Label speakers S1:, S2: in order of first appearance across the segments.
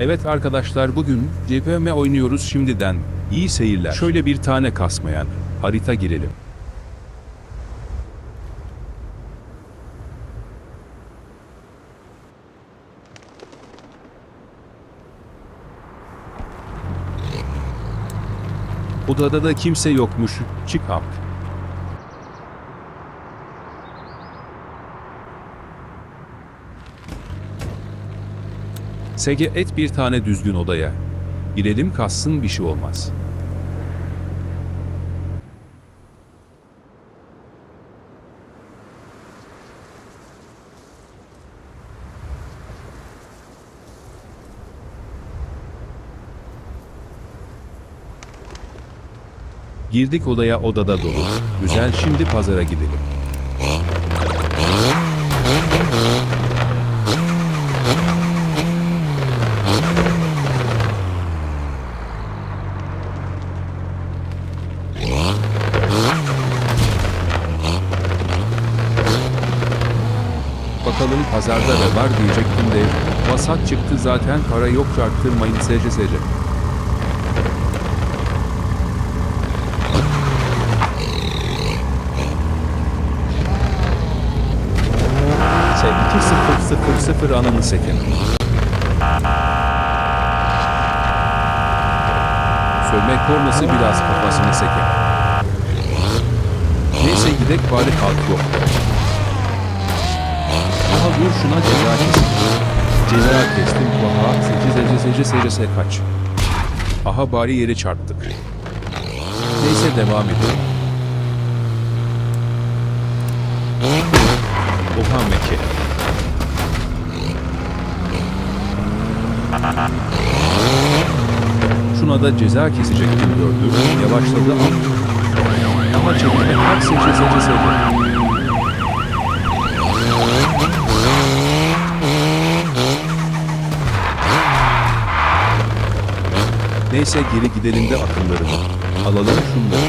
S1: Evet arkadaşlar bugün CPM oynuyoruz şimdiden. İyi seyirler. Şöyle bir tane kasmayan. Harita girelim. Odada da kimse yokmuş. Çık up. Sege et bir tane düzgün odaya. Girelim kassın bir şey olmaz. Girdik odaya odada dolu. Güzel şimdi pazara gidelim. Bakalım pazarda ne var diyecektim de vasat çıktı zaten para yok çarptırmayın sece sece. Sen 2000 ananı sekin. Sövmek kornası biraz kafasını seker. Neyse gidek bari kalk yok. Aha dur şuna ceza kesin. Ceza kestim. Aha sece sece sece sece kaç. Aha bari yere çarptık. Neyse devam edelim. Oha Mekke. Şuna da ceza kesecektim gördüm. Yavaşladı ama. Ama çekme kaç sece sece Neyse geri gidelim de akıllarını. Alalım şunları.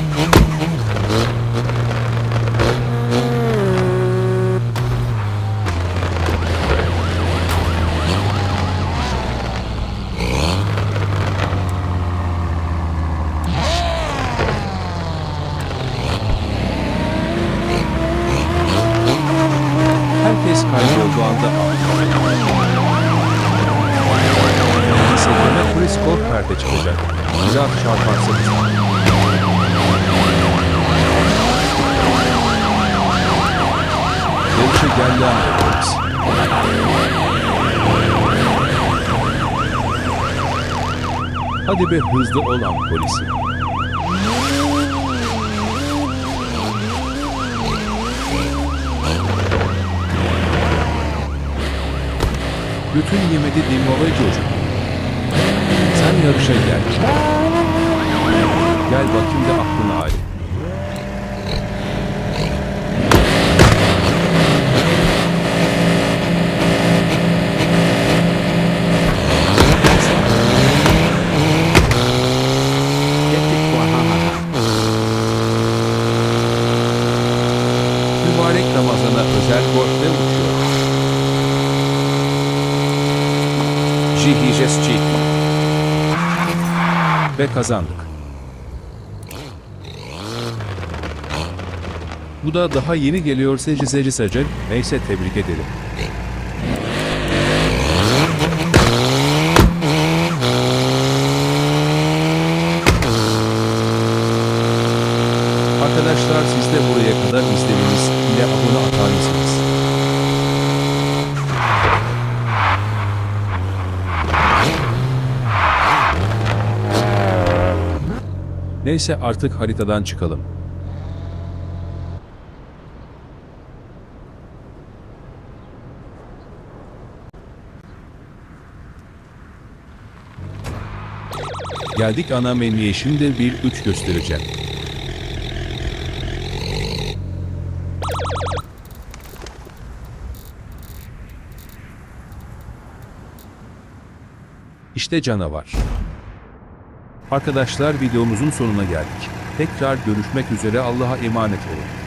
S1: Herkes kaybolduğu anda Demek polis kod perde çıkacak. Çarparsanız. Görüşe geldi anne polis. Hadi be hızlı olan polisi. Bütün yemedi dimova çocuk. Sen yarışa gel. Gel bakayım da aklına hali. Mübarek Ramazan'a özel golfle uçuyor. JHSG. Ve kazandık. Bu da daha yeni geliyor sece sece sece. Neyse tebrik ederim. Arkadaşlar siz de buraya kadar izlediniz. Yine abone atar mısınız? Neyse artık haritadan çıkalım. Geldik ana menüye şimdi bir üç göstereceğim. İşte canavar. Arkadaşlar videomuzun sonuna geldik. Tekrar görüşmek üzere Allah'a emanet olun.